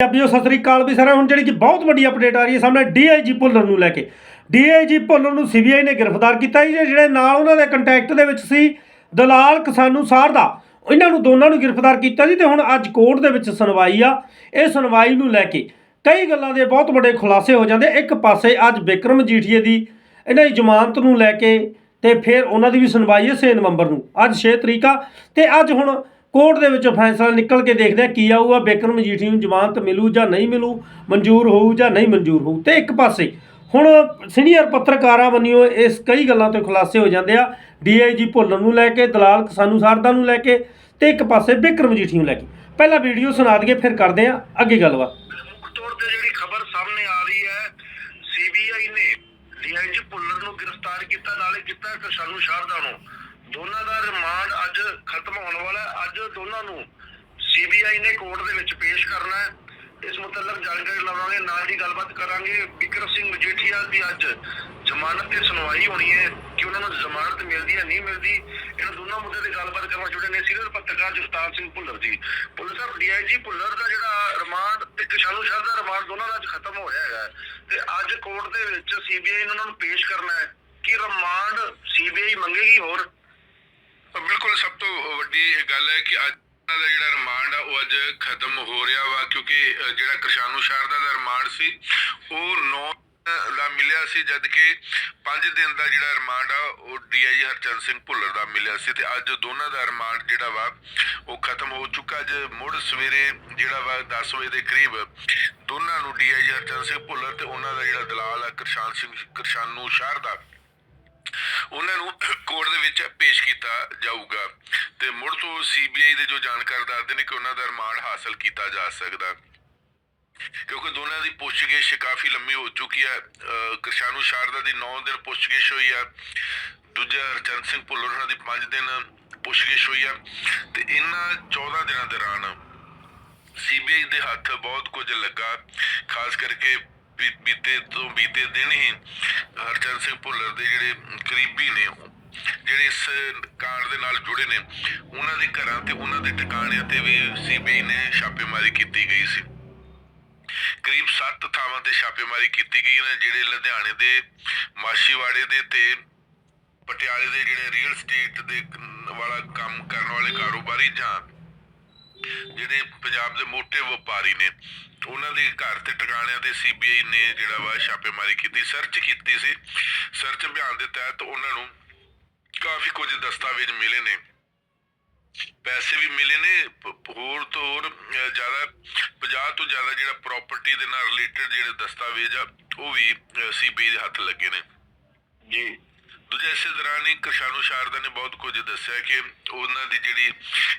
ਪੰਜਾਬੀਓ, ਸਤਿ ਸ੍ਰੀ ਅਕਾਲ ਵੀ ਸਾਰਾ ਹੁਣ ਜਿਹੜੀ ਕਿ ਬਹੁਤ ਵੱਡੀ ਅਪਡੇਟ ਆ ਰਹੀ ਹੈ ਸਾਹਮਣੇ ਡੀਆਈਜੀ ਭੁੱਲਰ ਨੂੰ ਲੈ ਕੇ। ਡੀਆਈਜੀ ਭੁੱਲਰ ਨੂੰ ਸੀਬੀਆਈ ਨੇ ਗ੍ਰਿਫਤਾਰ ਕੀਤਾ ਜੀ, ਜਿਹੜੇ ਨਾਲ ਉਹਨਾਂ ਦੇ ਕੰਟੈਕਟ ਦੇ ਵਿੱਚ ਸੀ ਦਲਾਲ ਕਿਸਾਨੂ ਸਾਰ ਦਾ। ਇਹਨਾਂ ਨੂੰ ਦੋਨਾਂ ਨੂੰ ਗ੍ਰਿਫਤਾਰ ਕੀਤਾ ਜੀ ਤੇ ਹੁਣ ਅੱਜ ਕੋਰਟ ਦੇ ਵਿੱਚ ਸੁਣਵਾਈ ਆ। ਇਹ ਸੁਣਵਾਈ ਨੂੰ ਲੈ ਕੇ ਕਈ ਗੱਲਾਂ ਦੇ ਬਹੁਤ ਵੱਡੇ ਖੁਲਾਸੇ ਹੋ ਜਾਂਦੇ। ਇੱਕ ਪਾਸੇ ਅੱਜ ਬਿਕਰਮ ਜੀਠੀਏ ਦੀ ਇਹਨਾਂ ਦੀ ਜ਼ਮਾਨਤ ਨੂੰ ਲੈ ਕੇ ਤੇ ਫਿਰ ਉਹਨਾਂ ਦੀ ਵੀ ਸੁਣਵਾਈ ਹੈ 6 ਨਵੰਬਰ ਨੂੰ। ਅੱਜ 6 ਤਰੀਕ ਆ ਤੇ ਅੱਜ ਹੁਣ ਕੋਰਟ ਦੇ ਵਿੱਚੋਂ ਫੈਸਲਾ ਨਿਕਲ ਕੇ ਦੇਖਦੇ ਆ ਕੀ ਆਊਗਾ ਬਿਕਰਮ ਮਜੀਠੀ ਨੂੰ ਜ਼ਮਾਨਤ ਮਿਲੂ ਜਾਂ ਨਹੀਂ ਮਿਲੂ, ਮਨਜ਼ੂਰ ਹੋਊ ਜਾਂ ਨਹੀਂ ਮਨਜ਼ੂਰ ਹੋਊ। ਤੇ ਇੱਕ ਪਾਸੇ ਹੁਣ ਸੀਨੀਅਰ ਪੱਤਰਕਾਰਾਂ ਬੰਨਿਓ ਇਸ ਕਈ ਗੱਲਾਂ ਤੋਂ ਖੁਲਾਸੇ ਹੋ ਜਾਂਦੇ ਆ। ਡੀਆਈਜੀ ਭੁੱਲਰ ਨੂੰ ਲੈ ਕੇ, ਦਲਾਲ ਕਿਸਾਨੂ ਸਾਰਦਾ ਨੂੰ ਲੈ ਕੇ ਤੇ ਇੱਕ ਪਾਸੇ ਬਿਕਰਮ ਮਜੀਠੀ ਨੂੰ ਲੈ ਕੇ। ਪਹਿਲਾਂ ਵੀਡੀਓ ਸੁਣਾ ਦਈਏ, ਫਿਰ ਕਰਦੇ ਆ ਅੱਗੇ ਗੱਲਬਾਤ। ਮੁੱਖ ਤੌਰ ਤੇ ਜਿਹੜੀ ਖਬਰ ਸਾਹਮਣੇ ਆ ਰਹੀ ਹੈ, ਸੀਬੀਆਈ ਨੇ ਡੀਆਈਜੀ ਭੁੱਲਰ ਨੂੰ ਗ੍ਰਿਫਤਾਰ ਕੀਤਾ, ਨਾਲੇ ਕੀਤਾ ਕਿਸ਼ਾਨੂ ਸ਼ਾਰਦਾ ਨੂੰ। ਦੋਨਾਂ ਦਾ ਰਿਮਾਂਡ ਅੱਜ ਖਤਮ ਹੋਣ ਵਾਲਾ ਹੈ। ਅੱਜ ਦੋਨਾਂ ਨੂੰ ਸੀਬੀਆਈ ਨੇ ਕੋਰਟ ਦੇ ਵਿੱਚ ਪੇਸ਼ ਕਰਨਾ ਹੈ। ਇਸ ਮੁਤਲਕ ਜਾਣਕਾਰੀ ਲਵਾਂਗੇ ਨਾਲ ਦੀ ਗੱਲਬਾਤ ਕਰਾਂਗੇ। ਬਿਕਰਮ ਸਿੰਘ ਮਜੀਠੀਆ ਦੀ ਅੱਜ ਜ਼ਮਾਨਤ ਤੇ ਸੁਣਵਾਈ ਹੋਣੀ ਹੈ ਕਿ ਉਹਨਾਂ ਨੂੰ ਜ਼ਮਾਨਤ ਮਿਲਦੀ ਹੈ, ਨਹੀਂ ਮਿਲਦੀ, ਇਹਨਾਂ ਦੋਨਾਂ ਮੁੱਦੇ ਤੇ ਗੱਲਬਾਤ ਕਰਨ ਜੁੜੇ ਨੇ ਸੀਨੀਅਰ ਪੱਤਰਕਾਰ ਜਗਤਾਰ ਸਿੰਘ ਭੁੱਲਰ ਜੀ। ਭੁੱਲਰ ਸਾਹਿਬ ਡੀਆਈਜੀ ਭੁੱਲਰ ਦਾ ਜਿਹੜਾ ਰਿਮਾਂਡ ਤੇ ਕਿਸ਼ਾਨੂ ਸ਼ਾਹ ਦਾ ਰਿਮਾਂਡ ਦੋਨਾਂ ਦਾ ਅੱਜ ਖਤਮ ਹੋ ਰਿਹਾ ਹੈਗਾ। ਤੇ ਅੱਜ ਕੋਰਟ ਦੇ ਵਿੱਚ ਸੀਬੀਆਈ ਨੇ ਉਹਨਾਂ ਨੂੰ ਪੇਸ਼ ਕਰਨਾ ਹੈ। ਕਿ ਰਿਮਾਂਡ ਸੀਬੀਆਈ ਮੰਗੇਗੀ ਹੋਰ? ਸਭ ਤੋਂ ਵੱਡੀ ਇਹ ਗੱਲ ਹੈ ਕਿ ਅੱਜ ਦਾ ਜਿਹੜਾ ਰਿਮਾਂਡ ਆ, ਉਹ ਅੱਜ ਖਤਮ ਹੋ ਰਿਹਾ ਵਾ, ਕਿਉਂਕਿ ਜਿਹੜਾ ਕਿਸ਼ਾਨੂ ਸ਼ਾਰਦਾ ਦਾ ਰਿਮਾਂਡ ਸੀ, ਉਹ 9 ਦਾ ਮਿਲਿਆ ਸੀ ਜਦ ਕਿ 5 ਦਿਨ ਦਾ ਜਿਹੜਾ ਰਿਮਾਂਡ ਆ, ਉਹ ਡੀਆਈਜੀ ਹਰਚੰਦ ਸਿੰਘ ਭੁੱਲਰ ਦਾ ਮਿਲਿਆ ਸੀ, ਤੇ ਅੱਜ ਦੋਨਾਂ ਦਾ ਰਿਮਾਂਡ ਜਿਹੜਾ ਵਾ, ਉਹ ਖਤਮ ਹੋ ਚੁੱਕਾ। ਅੱਜ ਮੁੜ ਸਵੇਰੇ ਜਿਹੜਾ ਵਾ 10 ਵਜੇ ਦੇ ਕਰੀਬ ਦੋਨਾਂ ਨੂੰ ਡੀਆਈਜੀ ਹਰਚੰਦ ਸਿੰਘ ਭੁੱਲਰ ਤੇ ਉਹਨਾਂ ਦਾ ਜਿਹੜਾ ਦਲਾਲ ਆ, ਕਿਰਸ਼ਾਨ ਸਿੰਘ, ਕਿਰਸ਼ਾਨੂ ਸ਼ਾਰਦਾ ਉਹਨਾਂ ਨੂੰ ਕੋਰਟ ਦੇ ਵਿੱਚ ਪੇਸ਼ ਕੀਤਾ ਜਾਊਗਾ। ਤੇ ਮੁੜ ਤੋਂ ਸੀਬੀਆਈ ਦੇ ਜੋ ਜਾਣਕਾਰ ਦੱਸਦੇ ਨੇ ਕਿ ਉਹਨਾਂ ਦਾ ਰਿਮਾਂਡ ਹਾਸਲ ਕੀਤਾ ਜਾ ਸਕਦਾ। ਕਿਉਂਕਿ ਦੋਨਾਂ ਦੀ ਪੁੱਛਗਿੱਛ ਕਾਫੀ ਲੰਮੀ ਹੋ ਚੁੱਕੀ ਹੈ। ਅਹ ਸ਼ਾਰਦਾ ਦੀ 9 ਦਿਨ ਪੁੱਛਗਿੱਛ ਹੋਈ ਆ। ਦੂਜਾ ਹਰਚੰਦ ਸਿੰਘ ਭੁੱਲਰ ਉਹਨਾਂ ਦੀ 5 ਦਿਨ ਪੁੱਛਗਿੱਛ ਹੋਈ ਆ। ਤੇ ਇਹਨਾਂ 14 ਦਿਨਾਂ ਦੌਰਾਨ ਸੀਬੀਆਈ ਦੇ ਹੱਥ ਬਹੁਤ ਕੁਝ ਲੱਗਾ। ਖਾਸ ਕਰਕੇ ਬੀਤੇ ਤੋਂ ਬੀਤੇ ਦਿਨ ਹੀ ਹਰਚੰਦ ਸਿੰਘ ਭੁੱਲਰ ਦੇ ਜਿਹੜੇ ਕਰੀਬੀ ਨੇ ਉਹ, ਜਿਹੜੇ ਇਸ ਕਾਂਡ ਦੇ ਨਾਲ ਜੁੜੇ ਨੇ, ਉਹਨਾਂ ਦੇ ਘਰਾਂ ਤੇ ਉਹਨਾਂ ਦੇ ਟਿਕਾਣਿਆਂ ਤੇ ਵੀ ਸੀਬੀਆਈ ਨੇ ਛਾਪੇਮਾਰੀ ਕੀਤੀ ਗਈ ਸੀ। ਕਰੀਬ 7 ਥਾਵਾਂ ਤੇ ਛਾਪੇਮਾਰੀ ਕੀਤੀ ਗਈ ਨੇ, ਜਿਹੜੇ ਲੁਧਿਆਣੇ ਦੇ ਮਾਸ਼ੀਵਾੜੇ ਦੇ ਤੇ ਪਟਿਆਲੇ ਦੇ ਜਿਹੜੇ ਰੀਅਲ ਸਟੇਟ ਦੇ ਵਾਲਾ ਕੰਮ ਕਰਨ ਵਾਲੇ ਕਾਰੋਬਾਰੀ ਜਾਂ, ਜਿਹੜੇ ਪੰਜਾਬ ਦੇ ਮੋਟੇ ਵਪਾਰੀ ਨੇ ਉਹਨਾਂ ਦੇ ਘਰ ਤੇ ਟਿਕਾਣਿਆਂ ਤੇ ਸੀਬੀਆਈ ਨੇ ਜਿਹੜਾ ਵਾ ਛਾਪੇਮਾਰੀ ਕੀਤੀ ਸਰਚ ਕੀਤੀ ਸੀ। ਸਰਚ ਅਭਿਆਨ ਦੇ ਤਹਿਤ ਉਹਨਾਂ ਨੂੰ ਕਾਫੀ ਕੁਝ ਦਸਤਾਵੇਜ਼ ਮਿਲੇ ਨੇ। ਪੈਸੇ ਵੀ ਮਿਲੇ ਨੇ, ਪ- ਹੋਰ ਤੋਂ ਹੋਰ ਜ਼ਿਆਦਾ 50 ਤੋਂ ਜ਼ਿਆਦਾ ਜਿਹੜਾ ਪ੍ਰਾਪਰਟੀ ਦੇ ਨਾਲ ਰਿਲੇਟਡ ਜਿਹੜੇ ਦਸਤਾਵੇਜ਼ ਆ, ਉਹ ਵੀ ਸੀਬੀਆਈ ਦੇ ਹੱਥ ਲੱਗੇ ਨੇ। ਜੀ। ਦੂਜਾ ਇਸੇ ਦੌਰਾਨ ਹੀ ਕਿਰਸ਼ਾਨੂ ਸ਼ਾਰਦਾ ਨੇ ਬਹੁਤ ਕੁਝ ਦੱਸਿਆ ਕਿ ਉਹਨਾਂ ਦੀ ਜਿਹੜੀ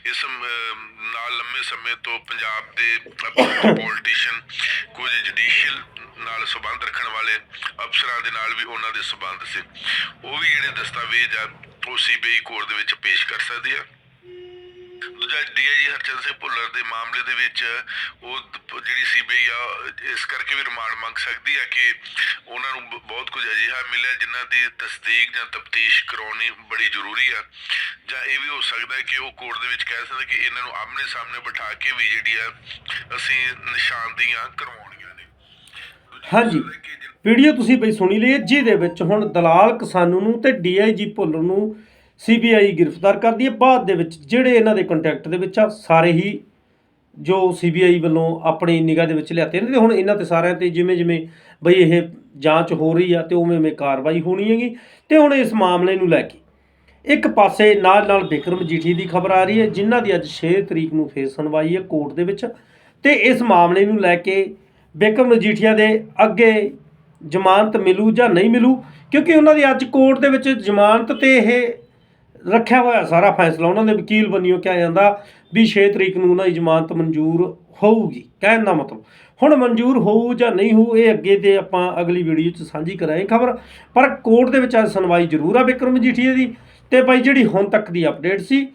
ਇਸ ਨਾਲ ਲੰਮੇ ਸਮੇਂ ਤੋਂ ਪੰਜਾਬ ਦੇ ਪੋਲੀਟੀਸ਼ੀਅਨ ਕੁਝ ਜੁਡੀਸ਼ੀਅਲ ਨਾਲ ਸੰਬੰਧ ਰੱਖਣ ਵਾਲੇ ਅਫਸਰਾਂ ਦੇ ਨਾਲ ਵੀ ਉਹਨਾਂ ਦੇ ਸਬੰਧ ਸੀ। ਉਹ ਵੀ ਜਿਹੜੇ ਦਸਤਾਵੇਜ਼ ਆ, ਉਹ ਸੀਬੀਆਈ ਕੋਰਟ ਦੇ ਵਿੱਚ ਪੇਸ਼ ਕਰ ਸਕਦੀ ਆ। ਦੂਜਾ ਡੀਆਈਜੀ ਹਰਚੰਦ ਸਿੰਘ ਭੁੱਲਰ ਦੇ ਮਾਮਲੇ ਦੇ ਵਿੱਚ ਉਹ ਦ- ਜਿਹੜੀ ਸੀਬੀਆਈ ਆ ਇਸ ਕਰਕੇ ਵੀ ਰਿਮਾਂਡ ਮੰਗ ਸਕਦੀ ਹੈ ਕਿ ਉਹਨਾਂ ਨੂੰ ਬਹੁਤ ਕੁਝ ਅਜਿਹਾ ਮਿਲਿਆ ਜਿਨ੍ਹਾਂ ਦੀ ਤਸਦੀਕ ਜਾਂ ਤਫਤੀਸ਼ ਕਰਾਉਣੀ ਬੜੀ ਜ਼ਰੂਰੀ ਆ। ਜਾਂ ਇਹ ਵੀ ਹੋ ਸਕਦਾ ਹੈ ਕਿ ਉਹ ਕੋਰਟ ਦੇ ਵਿੱਚ ਕਹਿ ਸਕਦੇ ਕਿ ਇਹਨਾਂ ਨੂੰ ਆਮਨੇ ਸਾਹਮਣੇ ਬਿਠਾ ਕੇ ਵੀ ਜਿਹੜੀ ਆ ਅਸੀਂ ਨਿਸ਼ਾਨਦੀਆਂ ਕਰਵਾਉਣੀਆਂ ਨੇ। ਹਾਂਜੀ। ਵੀਡੀਓ ਤੁਸੀਂ ਬਈ ਸੁਣੀ ਲਈ ਹੈ, ਜਿਹਦੇ ਵਿੱਚ ਹੁਣ ਦਲਾਲ ਕਿਸਾਨੂ ਨੂੰ ਤੇ ਡੀਆਈਜੀ ਭੁੱਲਰ ਨੂੰ ਸੀਬੀਆਈ ਗ੍ਰਿਫਤਾਰ ਕਰਦੀ ਹੈ ਬਾਅਦ ਦੇ ਵਿੱਚ ਜਿਹੜੇ ਇਹਨਾਂ ਦੇ ਕੰਟੈਕਟ ਦੇ ਵਿੱਚ ਆ, ਸਾਰੇ ਹੀ ਜੋ ਸੀਬੀਆਈ ਵੱਲੋਂ ਆਪਣੀ ਨਿਗਾਹ ਦੇ ਵਿੱਚ ਲਿਆਤੇ ਨੇ ਤੇ ਹੁਣ ਇਹਨਾਂ ਤੇ ਸਾਰਿਆਂ ਤੇ ਜਿਵੇਂ ਜਿਵੇਂ ਬਈ ਇਹ ਜਾਂਚ ਹੋ ਰਹੀ ਆ ਤੇ ਉਵੇਂ ਉਵੇਂ ਕਾਰਵਾਈ ਹੋਣੀ ਹੈਗੀ। ਤੇ ਹੁਣ ਇਸ ਮਾਮਲੇ ਨੂੰ ਲੈ ਕੇ ਇੱਕ ਪਾਸੇ ਨਾਲ ਨਾਲ ਬਿਕਰਮ ਜੀਠੀ ਦੀ ਖਬਰ ਆ ਰਹੀ ਹੈ, ਜਿਨ੍ਹਾਂ ਦੀ ਅੱਜ 6 ਤਰੀਕ ਨੂੰ ਫੇਰ ਸੁਣਵਾਈ ਹੈ ਕੋਰਟ ਦੇ ਵਿੱਚ। ਤੇ ਇਸ ਮਾਮਲੇ ਨੂੰ ਲੈ ਕੇ ਬਿਕਰਮ ਮਜੀਠੀਆ ਦੇ ਅੱਗੇ ਜ਼ਮਾਨਤ ਮਿਲੂ ਜਾਂ ਨਹੀਂ ਮਿਲੂ, ਕਿਉਂਕਿ ਉਹਨਾਂ ਦੀ ਅੱਜ ਕੋਰਟ ਦੇ ਵਿੱਚ ਜ਼ਮਾਨਤ ਤੇ ਇਹ ਰੱਖਿਆ ਹੋਇਆ ਸਾਰਾ ਫੈਸਲਾ ਉਹਨਾਂ ਦੇ ਵਕੀਲ ਬੰਨਿਓ ਕਿਹਾ ਜਾਂਦਾ ਵੀ 6 ਤਰੀਕ ਨੂੰ ਉਹਨਾਂ ਦੀ ਜ਼ਮਾਨਤ ਮਨਜ਼ੂਰ ਹੋਊਗੀ। ਕਹਿਣ ਦਾ ਮਤਲਬ, ਹੁਣ ਮਨਜ਼ੂਰ ਹੋਊ ਜਾਂ ਨਹੀਂ ਹੋਊ, ਇਹ ਅੱਗੇ ਤੇ ਆਪਾਂ ਅਗਲੀ ਵੀਡੀਓ 'ਚ ਸਾਂਝੀ ਕਰਾਂਗੇ ਖਬਰ। ਪਰ ਕੋਰਟ ਦੇ ਵਿੱਚ ਅੱਜ ਸੁਣਵਾਈ ਜ਼ਰੂਰ ਆ ਬਿਕਰਮ ਮਜੀਠੀਆ ਦੀ ਤੇ ਭਾਈ ਜਿਹੜੀ ਹੁਣ ਤੱਕ ਦੀ ਅਪਡੇਟ ਸੀ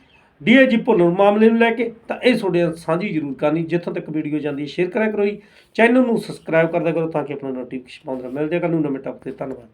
ਡੀਏਜੀ ਭੁੱਲਰ ਮਾਮਲੇ ਨੂੰ ਲੈ ਕੇ, ਤਾਂ ਇਹ ਤੁਹਾਡੇ ਸਾਂਝੀ ਜ਼ਰੂਰ ਕਰਨੀ। ਜਿੱਥੋਂ ਤੱਕ ਵੀਡੀਓ ਜਾਂਦੀ ਹੈ, ਸ਼ੇਅਰ ਕਰਿਆ ਕਰੋ ਜੀ। ਚੈਨਲ ਨੂੰ ਸਬਸਕ੍ਰਾਈਬ ਕਰਦਿਆ ਕਰੋ ਤਾਂ ਕਿ ਆਪਣਾ ਨੋਟੀਫਿਕੇਸ਼ਨ ਪਾਉਂਦਾ ਮਿਲਦੇ ਕੱਲ ਨੂੰ ਨਵੇਂ ਟੌਪਿਕ ਤੇ। ਧੰਨਵਾਦ।